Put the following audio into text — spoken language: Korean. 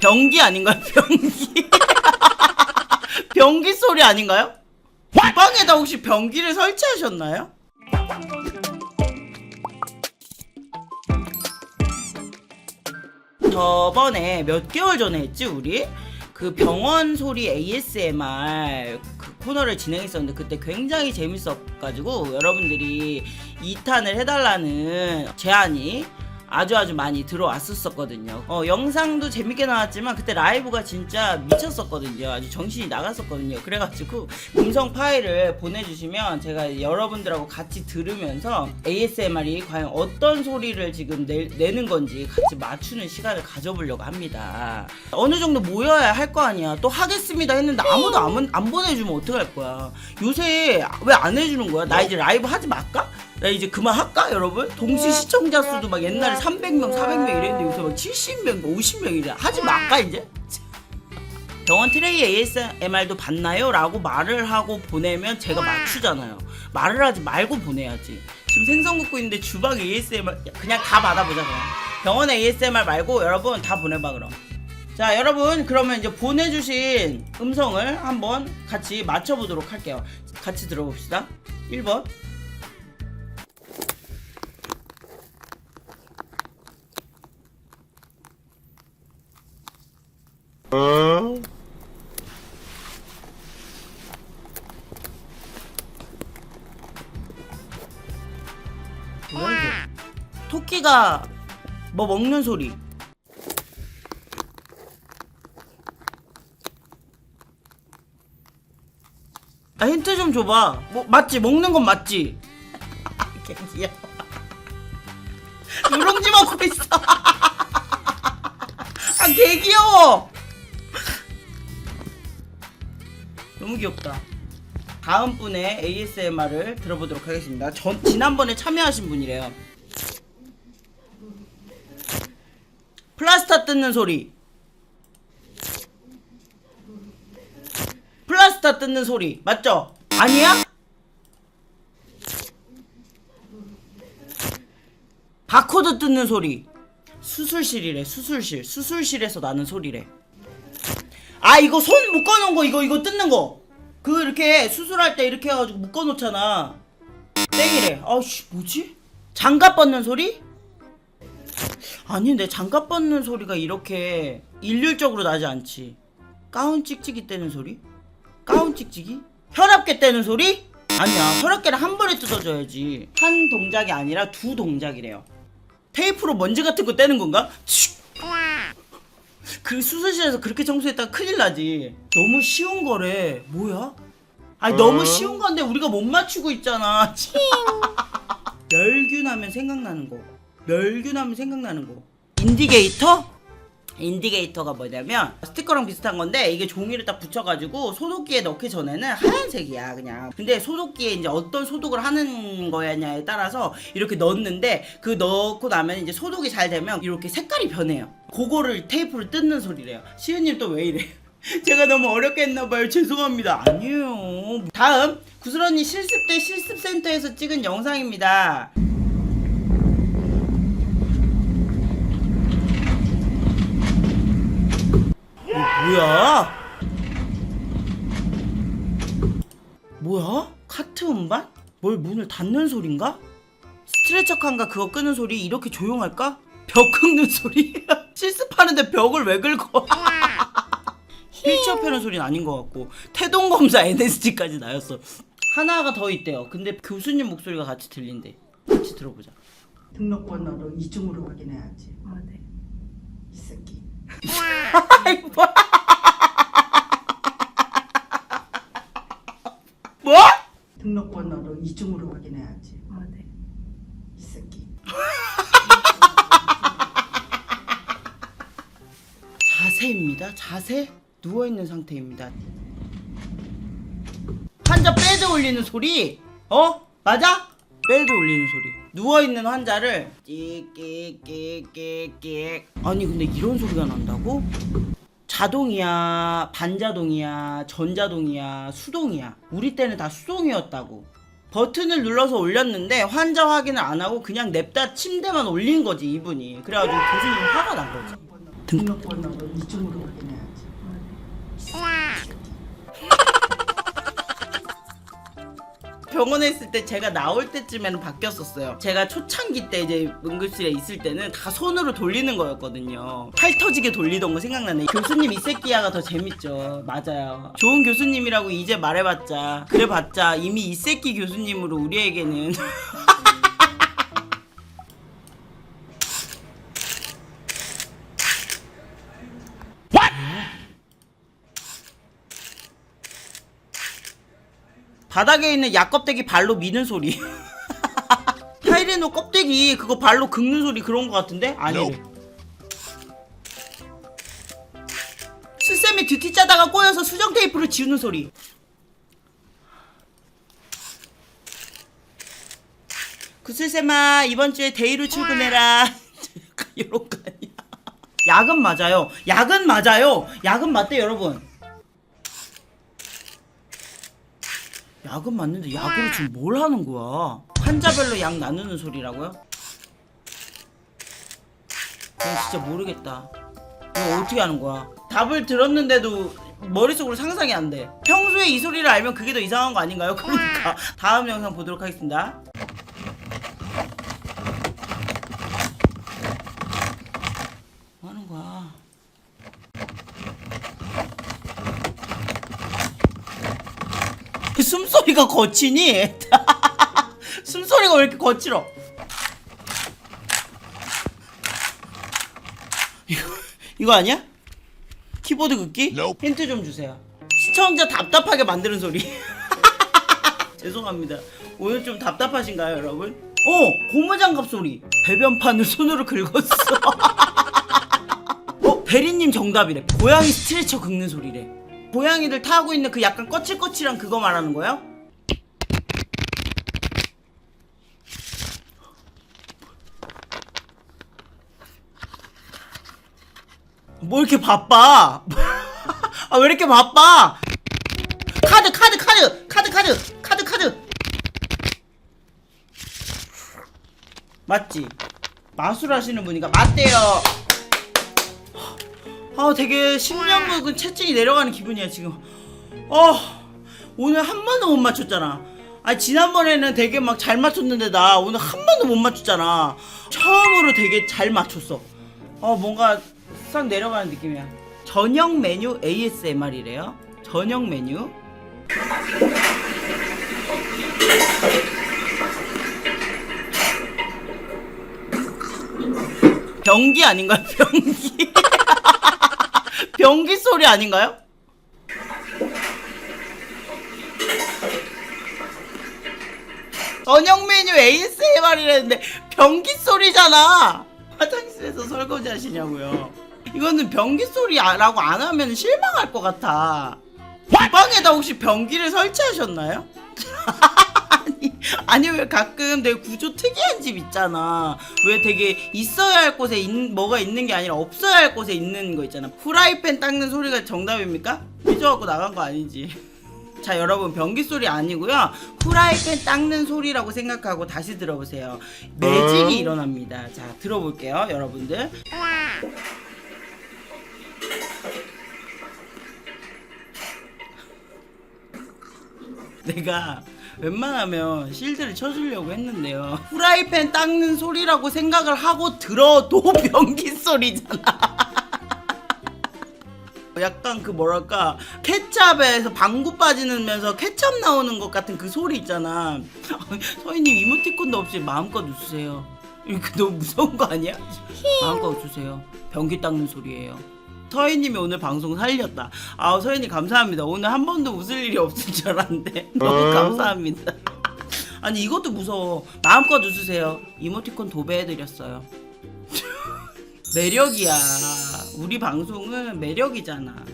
변기 아닌가요? 변기. 변기 소리 아닌가요? 주방에다 혹시 변기를 설치하셨나요? 저번에 몇 개월 전에 했지 우리? 그 병원 소리 ASMR 그 코너를 진행했었는데 그때 굉장히 재밌어가지고 여러분들이 2탄을 해달라는 제안이 아주 아주 많이 들어왔었거든요. 어, 영상도 재밌게 나왔지만 그때 라이브가 진짜 미쳤었거든요. 아주 정신이 나갔었거든요. 그래가지고 음성 파일을 보내주시면 제가 여러분들하고 같이 들으면서 ASMR이 과연 어떤 소리를 지금 내, 내는 건지 같이 맞추는 시간을 가져보려고 합니다. 어느 정도 모여야 할 거 아니야. 또 하겠습니다 했는데 아무도 안, 안 보내주면 어떡할 거야. 요새 왜 안 해주는 거야? 나 이제 라이브 하지 말까? 나 이제 그만 할까 여러분? 동시 시청자 수도 막 옛날에 300명 400명 이랬는데 요새 막 70명 50명이래 하지 말까 이제? 병원 트레이 ASMR도 봤나요? 라고 말을 하고 보내면 제가 맞추잖아요. 말을 하지 말고 보내야지. 지금 생선 굽고 있는데 주방 ASMR 그냥 다 받아보자 그냥 병원 ASMR 말고 여러분 다 보내봐 그럼. 자 여러분 그러면 이제 보내주신 음성을 한번 같이 맞춰보도록 할게요. 같이 들어봅시다. 1번 뭐야 이게? 토끼가 뭐 먹는 소리. 아 힌트 좀 줘봐. 뭐 맞지? 먹는 건 맞지? 개 귀여워. 누룽지 먹고 있어. 아 개 귀여워. 너무 귀엽다. 다음 분의 ASMR을 들어보도록 하겠습니다. 전 지난번에 참여하신 분이래요. 플라스타 뜯는 소리. 플라스타 뜯는 소리. 맞죠? 아니야? 바코드 뜯는 소리. 수술실이래. 수술실. 수술실에서 나는 소리래. 아 이거 손 묶어놓은 거 이거 이거 뜯는 거. 그 이렇게 수술할 때 이렇게 해가지고 묶어놓잖아. 땡이래. 아우씨 뭐지? 장갑 벗는 소리? 아닌데 장갑 벗는 소리가 이렇게 일률적으로 나지 않지. 가운 찍찍이 떼는 소리? 가운 찍찍이? 혈압계 떼는 소리? 아니야 혈압계를 한 번에 뜯어줘야지. 한 동작이 아니라 두 동작이래요. 테이프로 먼지 같은 거 떼는 건가? 슉! 그 수술실에서 그렇게 청소했다가 큰일 나지. 너무 쉬운 거래. 뭐야? 아니 너무 쉬운 건데 우리가 못 맞추고 있잖아. 멸균하면 생각나는 거. 멸균하면 생각나는 거. 인디게이터? 인디게이터가 뭐냐면 스티커랑 비슷한 건데 이게 종이를 딱 붙여가지고 소독기에 넣기 전에는 하얀색이야 그냥 근데 소독기에 이제 어떤 소독을 하는 거냐에 따라서 이렇게 넣었는데 그 넣고 나면 이제 소독이 잘 되면 이렇게 색깔이 변해요 그거를 테이프로 뜯는 소리래요 시은님 또 왜 이래 제가 너무 어렵게 했나봐요 죄송합니다 아니에요 다음 구슬언니 실습 때 실습센터에서 찍은 영상입니다 이거 뭐야? 뭐야? 카트 음반? 뭘 문을 닫는 소린가? 스트레처 칸가 그거 끄는 소리 이렇게 조용할까? 벽 긁는 소리? 실습하는데 벽을 왜 긁어? 휠체어 펴는 소리는 아닌 것 같고 태동 검사 NSG까지 나였어 하나가 더 있대요 근데 교수님 목소리가 같이 들린대 같이 들어보자 등록번호로 이중으로 확인해야지 아, 네. 이 새끼 아이 뭐야 뭐? 등록번호로 이중으로 확인해야지 아, 네. 자세 누워 있는 상태입니다. 환자 빼드 올리는 소리. 어? 맞아? 빼드 올리는 소리. 누워 있는 환자를 끽끽끽끽끽 아니 근데 이런 소리가 난다고? 자동이야 반자동이야 전자동이야 수동이야. 우리 때는 다 수동이었다고. 버튼을 눌러서 올렸는데 환자 확인을 안 하고 그냥 냅다 침대만 올린 거지 이분이. 그래가지고 교수님 화가 난 거지 확인해야지. 병원에 있을 때 제가 나올 때쯤에는 바뀌었었어요. 제가 초창기 때 이제 응급실에 있을 때는 다 손으로 돌리는 거였거든요. 팔 터지게 돌리던 거 생각나네. 교수님 이 새끼야가 더 재밌죠. 맞아요. 좋은 교수님이라고 이제 말해봤자 그래봤자 이미 이 새끼 교수님으로 우리에게는 바닥에 있는 약 껍데기 발로 미는 소리. 타이레노 껍데기 그거 발로 긁는 소리 그런 거 같은데? 아니래. 수쌤이 듀티 짜다가 꼬여서 수정 테이프로 지우는 소리. 구슬쌤아 이번 주에 데이로 출근해라. 이런 거 아니야. 약은 맞아요. 약은 맞아요. 약은 맞대 여러분. 약은 맞는데 약으로 지금 뭘 하는 거야? 환자별로 약 나누는 소리라고요? 난 진짜 모르겠다. 이거 어떻게 하는 거야? 답을 들었는데도 머릿속으로 상상이 안 돼. 평소에 이 소리를 알면 그게 더 이상한 거 아닌가요? 그러니까 다음 영상 보도록 하겠습니다. 뭐 하는 거야? 그 숨소리가 거치니? 숨소리가 왜 이렇게 거칠어? 이거, 이거 아니야? 키보드 긋기? Nope. 힌트 좀 주세요. 시청자 답답하게 만드는 소리. 죄송합니다. 오늘 좀 답답하신가요, 여러분? 어, 고무장갑 소리. 배변판을 손으로 긁었어. 어, 베리님 정답이래. 고양이 스트레처 긁는 소리래. 고양이들 타고 있는 그 약간 거칠거칠한 그거 말하는 거예요? 뭐 이렇게 바빠? 아 왜 이렇게 바빠? 카드 카드 카드 카드 카드 카드 카드 맞지? 마술 하시는 분이가 맞대요. 아 되게 심령 묵은 채증이 내려가는 기분이야 지금. 어 오늘 한 번도 못 맞췄잖아. 아 지난번에는 되게 막 잘 맞췄는데 나 오늘 한 번도 못 맞췄잖아. 처음으로 되게 잘 맞췄어. 어 뭔가 싹 내려가는 느낌이야. 저녁 메뉴 ASMR이래요. 저녁 메뉴. 변기 아닌가요? 변기. 변기 소리 아닌가요? 저녁 메뉴 ASMR이라는데 변기 소리잖아. 화장실에서 설거지 하시냐고요. 이거는 변기 소리라고 안 하면 실망할 것 같아. 주방에다 혹시 변기를 설치하셨나요? 아니, 아니 왜 가끔 되게 구조 특이한 집 있잖아. 왜 되게 있어야 할 곳에 있, 뭐가 있는 게 아니라 없어야 할 곳에 있는 거 있잖아. 프라이팬 닦는 소리가 정답입니까? 삐져갖고 나간 거 아니지. 자 여러분 변기 소리 아니고요 후라이팬 닦는 소리라고 생각하고 다시 들어보세요 매직이 일어납니다 자 들어볼게요 여러분들 내가 웬만하면 실드를 쳐주려고 했는데요. 후라이팬 닦는 소리라고 생각을 하고 들어도 변기 소리잖아. 약간 그 뭐랄까 케찹에서 방구 빠지면서 케찹 나오는 것 같은 그 소리 있잖아. 서희님 이모티콘도 없이 마음껏 웃으세요. 이거 너무 무서운 거 아니야? 마음껏 웃으세요. 변기 닦는 소리예요 서희님이 오늘 방송 살렸다. 아우 서희님 감사합니다. 오늘 한 번도 웃을 일이 없을 줄 알았는데. 너무 감사합니다. 아니 이것도 무서워. 마음껏 웃으세요. 이모티콘 도배해드렸어요. 매력이야. 우리 방송은 매력이잖아.